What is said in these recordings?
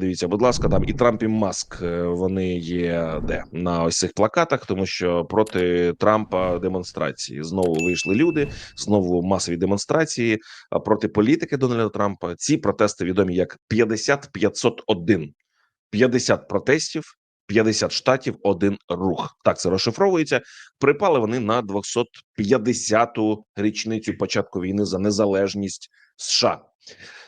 подивіться, будь ласка, там і Трамп, і Маск е, вони є де на ось цих плакатах, тому що проти Трампа демонстрації знову вийшли люди, знову масові демонстрації а проти політики Дональда Трампа. Ці протести відомі як 50-501. 50 протестів, 50 штатів, один рух. Так це розшифровується. Припали вони на 250-ту річницю початку війни за незалежність США.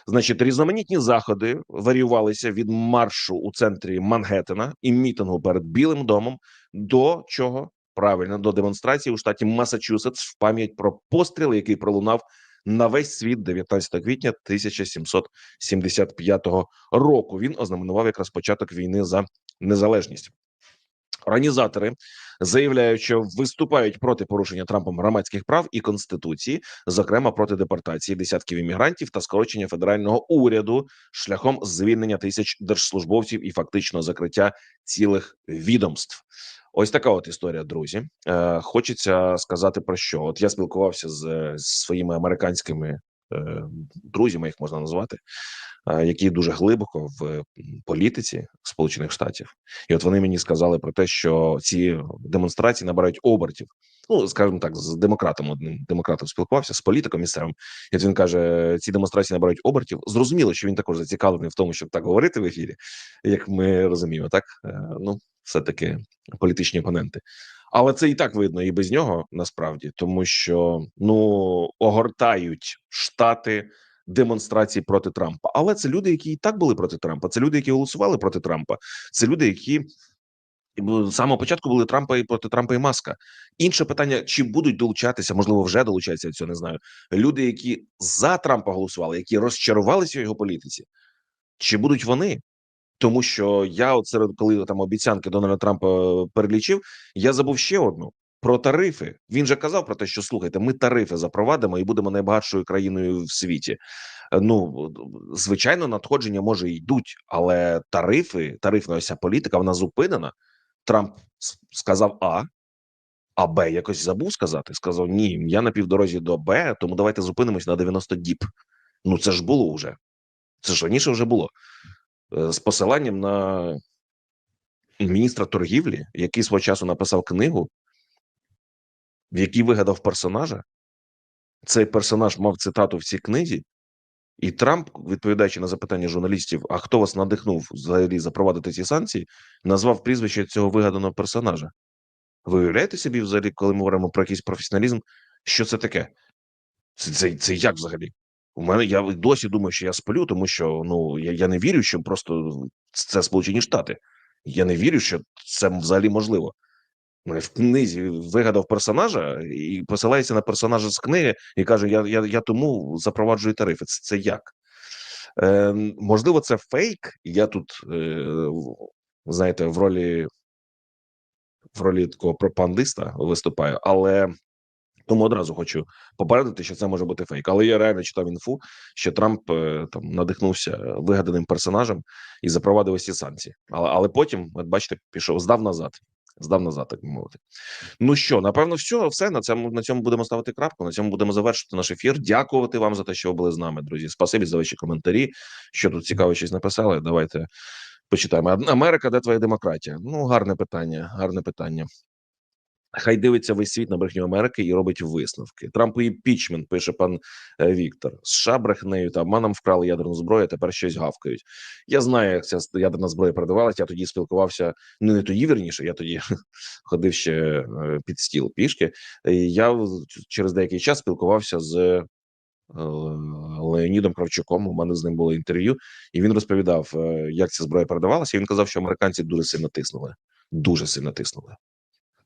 Значить, різноманітні заходи варіювалися від маршу у центрі Мангеттена і мітингу перед Білим домом до чого правильно до демонстрації у штаті Масачусетс в пам'ять про постріл, який пролунав на весь світ 19 квітня 1775 року. Він ознаменував якраз початок війни за незалежність. Організатори заявляють, що виступають проти порушення Трампом громадських прав і конституції, зокрема проти депортації десятків іммігрантів та скорочення федерального уряду шляхом звільнення тисяч держслужбовців і фактично закриття цілих відомств. Ось така от історія, друзі. Е, Хочеться сказати про що. От я спілкувався з, з своїми американськими е, друзями, їх можна назвати, е, які дуже глибоко в політиці Сполучених Штатів, і от вони мені сказали про те, що ці демонстрації набирають обертів. Ну, скажімо так, з демократом одним демократом спілкувався з політиком місцевим. І от він каже: ці демонстрації набирають обертів. Зрозуміло, що він також зацікавлений в тому, щоб так говорити в ефірі, як ми розуміємо, так Е, ну все таки політичні опоненти. Але це і так видно і без нього насправді, тому що ну огортають штати демонстрації проти Трампа. Але це люди, які і так були проти Трампа. Це люди, які голосували проти Трампа. Це люди, які з самого початку були Трампа і проти Трампа і Маска. Інше питання: чи будуть долучатися, можливо, вже долучаються я цього не знаю. Люди, які за Трампа голосували, які розчарувалися в його політиці, чи будуть вони? Тому що я, от серед коли там обіцянки Дональда Трампа перелічив, я забув ще одну про тарифи. Він же казав про те, що слухайте, ми тарифи запровадимо і будемо найбагатшою країною в світі. Е, Ну звичайно, надходження може йдуть, але тарифи, тарифна ось ця політика, вона зупинена. Трамп сказав А, а Б якось забув сказати. Сказав: Ні, я на півдорозі до Б, тому давайте зупинимось на 90 діб. Ну це ж було вже. Це ж раніше вже було Е, з посиланням на міністра торгівлі, який свого часу написав книгу, в якій вигадав персонажа. Цей персонаж мав цитату в цій книзі, і Трамп, відповідаючи на запитання журналістів, а хто вас надихнув взагалі запровадити ці санкції, назвав прізвище цього вигаданого персонажа. Ви уявляєте собі, взагалі, коли ми говоримо про якийсь професіоналізм, що це таке? Це, це, це як взагалі? У мене я досі думаю, що я сплю, тому що ну я, я не вірю, що просто це Сполучені Штати. Я не вірю, що це взагалі можливо. В книзі вигадав персонажа і посилається на персонажа з книги і каже: Я я, я тому запроваджую тарифи. Це, це як? Е, можливо, це фейк. Я тут, е, знаєте, в ролі в ролі такого пропагандиста виступаю, але тому одразу хочу попередити, що це може бути фейк. Але я реально читав інфу, що Трамп е, там надихнувся вигаданим персонажем і запровадив ці санкції. Але але потім, от бачите, пішов здав назад. Здав назад, так би мовити. Ну що, напевно, все, все на цьому на цьому будемо ставити крапку. На цьому будемо завершити наш ефір. Дякувати вам за те, що ви були з нами, друзі. Спасибі за ваші коментарі. Що тут цікаво щось написали. Давайте почитаємо. Америка, де твоя демократія? Ну, гарне питання. Гарне питання. Хай дивиться весь світ на брехню Америки і робить висновки. Трампу і пічмент пише пан е, Віктор. США брехнею та обманом вкрали ядерну зброю. а Тепер щось гавкають. Я знаю, як ця ядерна зброя передавалася. Я тоді спілкувався. Ну не тоді вірніше. Я тоді ходив ще е, під стіл пішки. Я через деякий час спілкувався з е, Леонідом Кравчуком. У мене з ним було інтерв'ю, і він розповідав, як ця зброя передавалася. І він казав, що американці дуже сильно тиснули. Дуже сильно тиснули.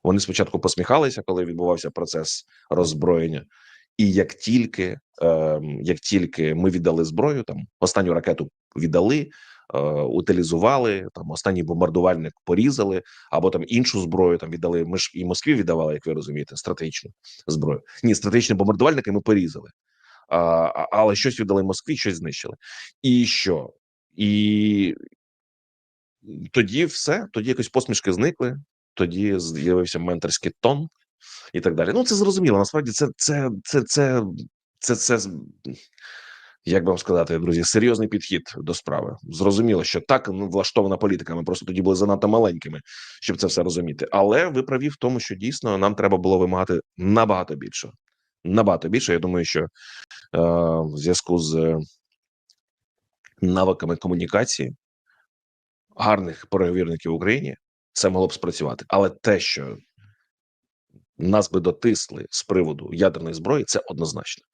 Вони спочатку посміхалися, коли відбувався процес роззброєння. І як тільки, е, як тільки ми віддали зброю, там останню ракету віддали, е, утилізували, там останній бомбардувальник порізали, або там іншу зброю там віддали. Ми ж і Москві віддавали, як ви розумієте, стратегічну зброю. Ні, стратегічні бомбардувальники ми порізали, а, але щось віддали Москві, щось знищили. І що? І тоді все, тоді якось посмішки зникли, тоді з'явився менторський тон і так далі. Ну, це зрозуміло. Насправді, це це це це це, це, як би вам сказати, друзі, серйозний підхід до справи. Зрозуміло, що так ну, влаштована політика. Ми просто тоді були занадто маленькими, щоб це все розуміти. Але ви праві в тому, що дійсно нам треба було вимагати набагато більше. Набагато більше. Я думаю, що е, в зв'язку з навиками комунікації гарних переговірників в Україні це могло б спрацювати. Але те, що нас би дотисли з приводу ядерної зброї, це однозначно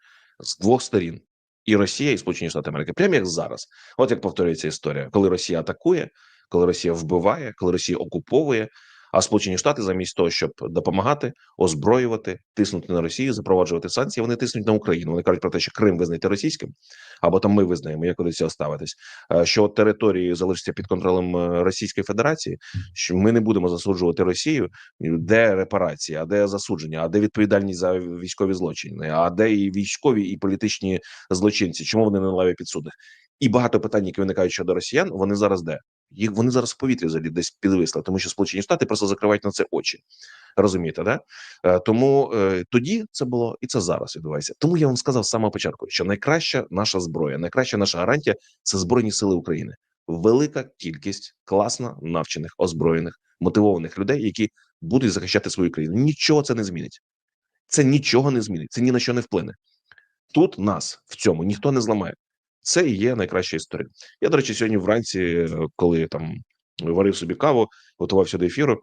з двох сторін. І Росія, і Сполучені Штати Америки, прямо як зараз. От як повторюється історія, коли Росія атакує, коли Росія вбиває, коли Росія окуповує, а Сполучені Штати, замість того, щоб допомагати, озброювати, тиснути на Росію, запроваджувати санкції, вони тиснуть на Україну. Вони кажуть про те, що Крим визнайте російським, або там ми визнаємо, як до цього ставитись. е, Що території залишаться під контролем е, Російської Федерації, що ми не будемо засуджувати Росію. Де репарації, а де засудження, а де відповідальність за військові злочини, а де і військові, і політичні злочинці? Чому вони не на лаві підсудних? І багато питань, які виникають щодо росіян, вони зараз де? Їх вони зараз в повітрі взагалі десь підвисли, тому що Сполучені Штати просто закривають на це очі. Розумієте, да? Е, тому е, тоді це було і це зараз відбувається. Тому я вам сказав з самого початку, що найкраща наша зброя, найкраща наша гарантія це збройні сили України. Велика кількість класно навчених, озброєних, мотивованих людей, які будуть захищати свою країну. Нічого це не змінить. Це нічого не змінить. Це ні на що не вплине. Тут нас в цьому ніхто не зламає. Це і є найкраща історія. Я, до речі, сьогодні вранці, е, коли там варив собі каву, готувався до ефіру.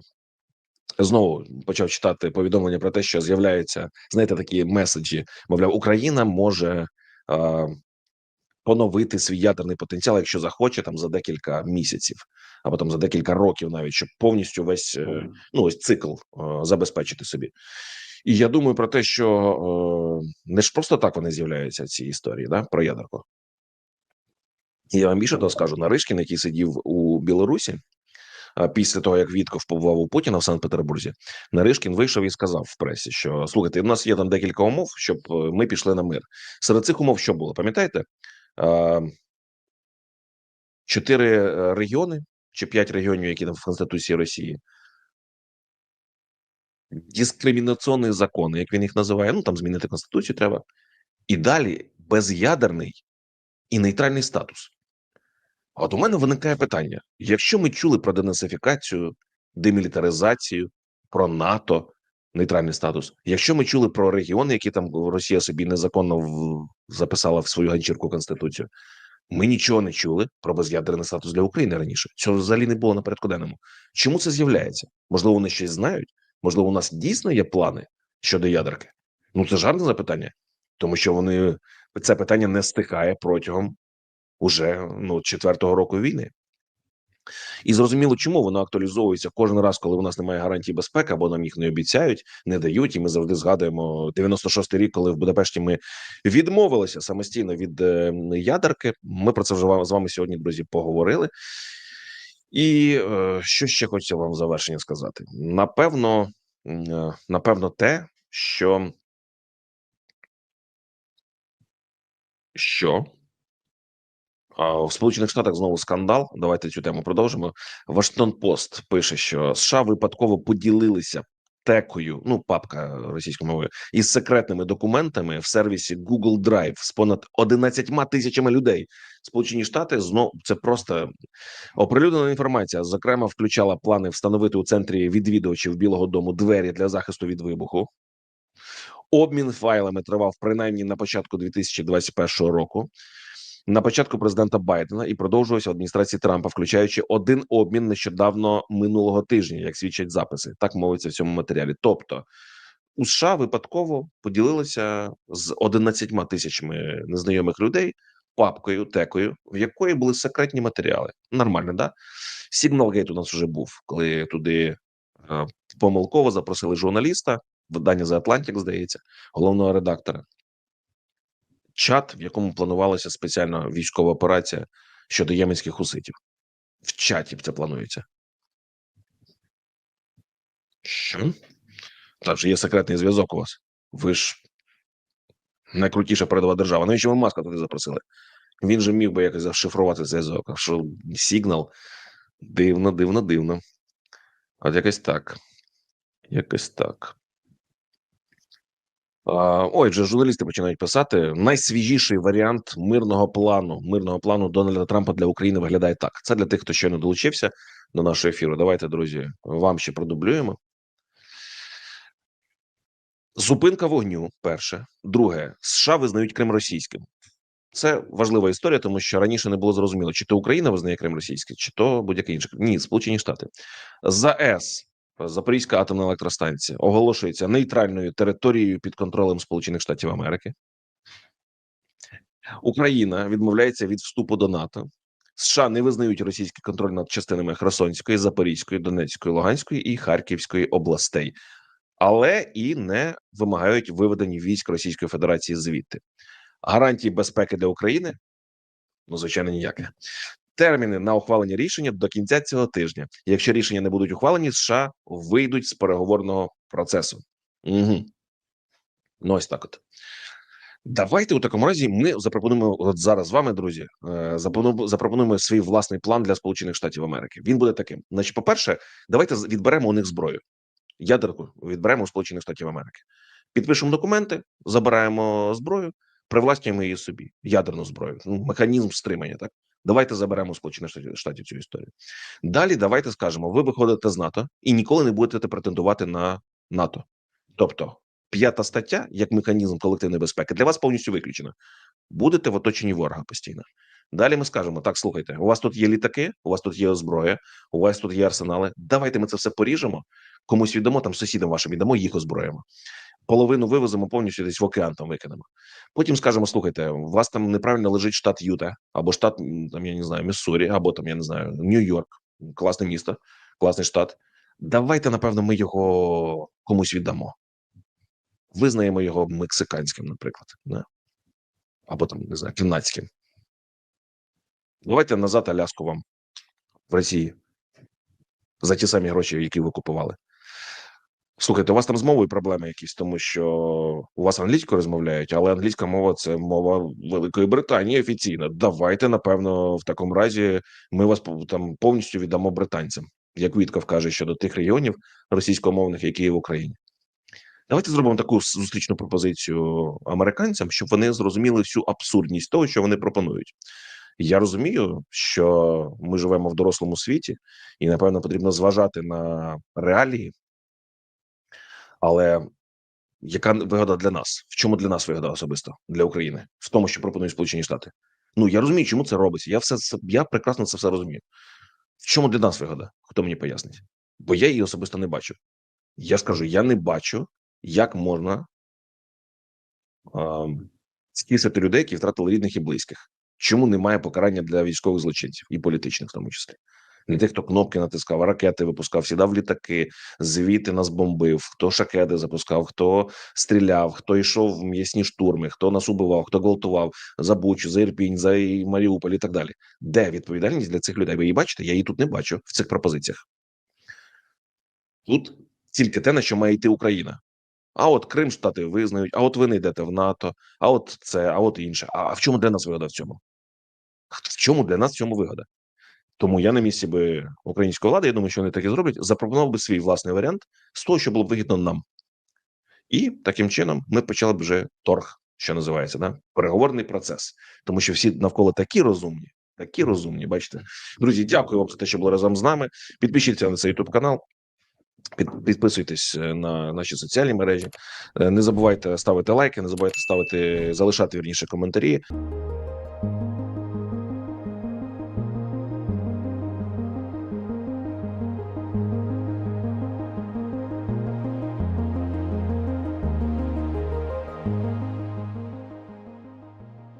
Знову почав читати повідомлення про те, що з'являються, знаєте, такі меседжі. Мовляв, Україна може е, поновити свій ядерний потенціал, якщо захоче, там за декілька місяців або там за декілька років, навіть щоб повністю весь е, ну ось цикл е, забезпечити собі. І я думаю про те, що е, не ж просто так вони з'являються ці історії, да, про ядерку. Я вам більше того скажу, Наришкін, який сидів у Білорусі після того, як Вітков побував у Путіна в Санкт-Петербурзі, Наришкін вийшов і сказав в пресі, що слухайте, у нас є там декілька умов, щоб е, ми пішли на мир. Серед цих умов що було? Пам'ятаєте? Чотири е, регіони чи п'ять регіонів, які там в Конституції Росії. Дискримінаційні закони, як він їх називає. Ну там змінити конституцію треба. І далі без'ядерний і нейтральний статус. От у мене виникає питання: якщо ми чули про денацифікацію, демілітаризацію, про НАТО, нейтральний статус, якщо ми чули про регіони, які там Росія собі незаконно в... записала в свою ганчірку конституцію, ми нічого не чули про без'ядерний статус для України раніше. Цього взагалі не було на порядку денному. Чому це з'являється? Можливо, вони щось знають? Можливо, у нас дійсно є плани щодо ядерки? Ну це ж гарне запитання, тому що вони це питання не стихає протягом уже ну четвертого року війни. І зрозуміло, чому воно актуалізовується кожен раз, коли у нас немає гарантій безпеки, або нам їх не обіцяють, не дають. І ми завжди згадуємо 96-й рік, коли в Будапешті ми відмовилися самостійно від е, ядерки. Ми про це вже з вами сьогодні, друзі, поговорили. І е, що ще хочу вам в завершення сказати? Напевно, е, напевно, те, що, що в Сполучених Штатах знову скандал. Давайте цю тему продовжимо. Вашингтон Пост пише, що США випадково поділилися текою, ну папка російською мовою, із секретними документами в сервісі Google Drive з понад 11 тисячами людей. Сполучені Штати знову це просто оприлюднена інформація. Зокрема, включала плани встановити у центрі відвідувачів Білого Дому двері для захисту від вибуху. Обмін файлами тривав принаймні на початку 2021 року. На початку президента Байдена і продовжувався в адміністрації Трампа, включаючи один обмін нещодавно минулого тижня, як свідчать записи. Так мовиться в цьому матеріалі. Тобто у США випадково поділилися з 11 тисячами незнайомих людей папкою, текою, в якої були секретні матеріали. Нормально, да? Сігналгейт у нас вже був, коли туди е, помилково запросили журналіста, видання The Atlantic, здається, головного редактора. Чат, в якому планувалася спеціальна військова операція щодо єменських хуситів. В чаті це планується. Що? Так же є секретний зв'язок у вас. Ви ж найкрутіша передова держава. Навіщо ви маска туди запросили? Він же міг би якось зашифрувати зв'язок. А що сигнал? Дивно, дивно, дивно. От якось так. Якось так. Ой, вже журналісти починають писати. Найсвіжіший варіант мирного плану мирного плану Дональда Трампа для України виглядає так. Це для тих, хто ще не долучився до нашого ефіру. Давайте, друзі, вам ще продублюємо. Зупинка вогню. Перше, друге, США визнають Крим російським. Це важлива історія, тому що раніше не було зрозуміло, чи то Україна визнає Крим російським, чи то будь-яке інше. Ні, Сполучені Штати ЗАЕС Запорізька атомна електростанція оголошується нейтральною територією під контролем Сполучених Штатів Америки. Україна відмовляється від вступу до НАТО. США не визнають російський контроль над частинами Херсонської, Запорізької, Донецької, Луганської і Харківської областей, але і не вимагають виведення військ Російської Федерації звідти. Гарантії безпеки для України ну звичайно ніяке. Терміни на ухвалення рішення до кінця цього тижня. Якщо рішення не будуть ухвалені, США вийдуть з переговорного процесу. Угу. Ну, ось так. От давайте у такому разі ми запропонуємо от зараз з вами, друзі. е, запропонуємо, свій власний план для Сполучених Штатів Америки. Він буде таким. Значить, по-перше, давайте відберемо у них зброю. Ядерку відберемо у Сполучених Штатів Америки. Підпишемо документи, забираємо зброю, привласнюємо її собі. Ядерну зброю. Ну, механізм стримання. Так давайте заберемо Сполучених Штатів- цю історію. Далі давайте скажемо: ви виходите з НАТО і ніколи не будете претендувати на НАТО. Тобто, п'ята стаття, як механізм колективної безпеки, для вас повністю виключена. Будете в оточенні ворога постійно. Далі ми скажемо: так, слухайте, у вас тут є літаки, у вас тут є озброя, у вас тут є арсенали. Давайте ми це все поріжемо. Комусь віддамо там сусідам вашим віддамо, їх озброїмо. Половину вивеземо повністю десь в океан там викинемо. Потім скажемо: слухайте, у вас там неправильно лежить штат Юта, або штат там, я не знаю, Міссурі, або там я не знаю, Нью-Йорк, класне місто, класний штат. Давайте, напевно, ми його комусь віддамо. Визнаємо його мексиканським, наприклад, да? або там не знаю, канадським. Давайте назад Аляску вам в Росії за ті самі гроші, які ви купували. Слухайте, у вас там з мовою проблеми якісь, тому що у вас англійською розмовляють, але англійська мова це мова Великої Британії офіційна. Давайте, напевно, в такому разі ми вас там повністю віддамо британцям, як Вітков каже щодо тих регіонів російськомовних, які є в Україні. Давайте зробимо таку зустрічну пропозицію американцям, щоб вони зрозуміли всю абсурдність того, що вони пропонують. Я розумію, що ми живемо в дорослому світі, і напевно потрібно зважати на реалії. Але яка вигода для нас? В чому для нас вигода особисто для України? В тому, що пропонують Сполучені Штати. Ну я розумію, чому це робиться. Я все я прекрасно це все розумію. В чому для нас вигода? Хто мені пояснить? Бо я її особисто не бачу. Я скажу: я не бачу, як можна ем, скисати людей, які втратили рідних і близьких. Чому немає покарання для військових злочинців і політичних, в тому числі? Для тих, хто кнопки натискав, ракети випускав, сідав літаки, звідти нас бомбив, хто шакеди запускав, хто стріляв, хто йшов в м'ясні штурми, хто нас убивав, хто гвалтував за Бучу, за Ірпінь, за Маріуполь і так далі. Де відповідальність для цих людей? Ви її бачите? Я її тут не бачу в цих пропозиціях. Тут тільки те, на що має йти Україна. А от Крим Штати визнають, а от ви не йдете в НАТО, а от це, а от інше. А в чому для нас вигода в цьому? В чому для нас в цьому вигода? Тому я на місці би української влади, я думаю, що вони так і зроблять, запропонував би свій власний варіант з того, що було б вигідно нам. І таким чином ми почали б вже торг, що називається, да? переговорний процес. Тому що всі навколо такі розумні, такі розумні. Бачите, друзі, дякую вам за те, що були разом з нами. Підпишіться на цей YouTube канал. Підписуйтесь е, на наші соціальні мережі. Е, Не забувайте ставити лайки, не забувайте ставити залишати вірніше коментарі.